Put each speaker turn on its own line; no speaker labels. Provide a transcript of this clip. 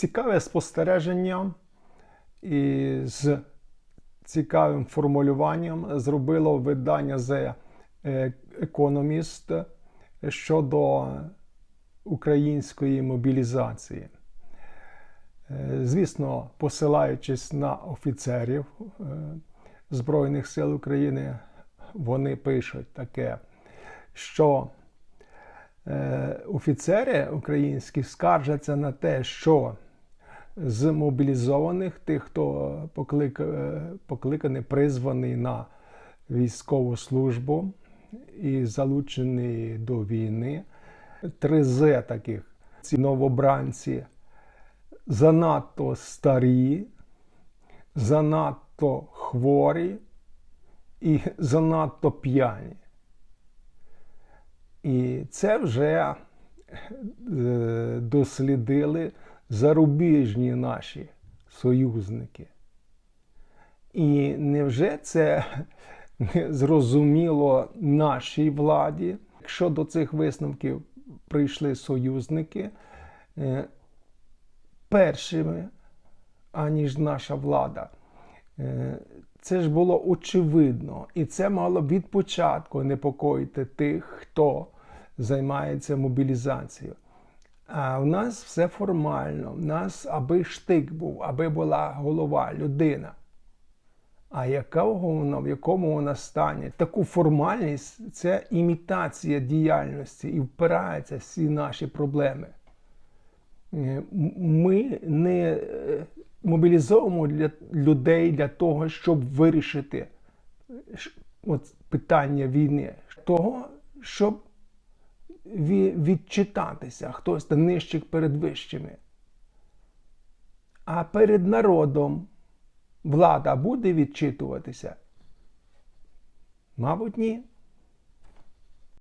цікаве спостереження і з цікавим формулюванням зробило видання The Economist щодо української мобілізації. Е, Звісно, посилаючись на офіцерів е, Збройних сил України, вони пишуть таке, що е, офіцери українські скаржаться на те, що з мобілізованих, тих, хто поклик, е, покликаний, призваний на військову службу і залучений до війни, три з таких ці новобранці занадто старі, занадто хворі і занадто п'яні. І це вже е, дослідили зарубіжні наші союзники. І невже це зрозуміло нашій владі? Якщо до цих висновків прийшли союзники е, першими, аніж наша влада, е, це ж було очевидно, і це мало від початку непокоїти тих, хто займається мобілізацією. В нас все формально. В нас аби штик був, аби була голова, людина. А якого вона, в якому вона стані? Таку формальність це імітація діяльності і впираються всі наші проблеми. Е, Ми не е, мобілізовуємо для людей для того, щоб вирішити от питання війни, того, щоб відчитатися хтось та нижчих перед вищими. А перед народом влада буде відчитуватися? Мабуть, ні.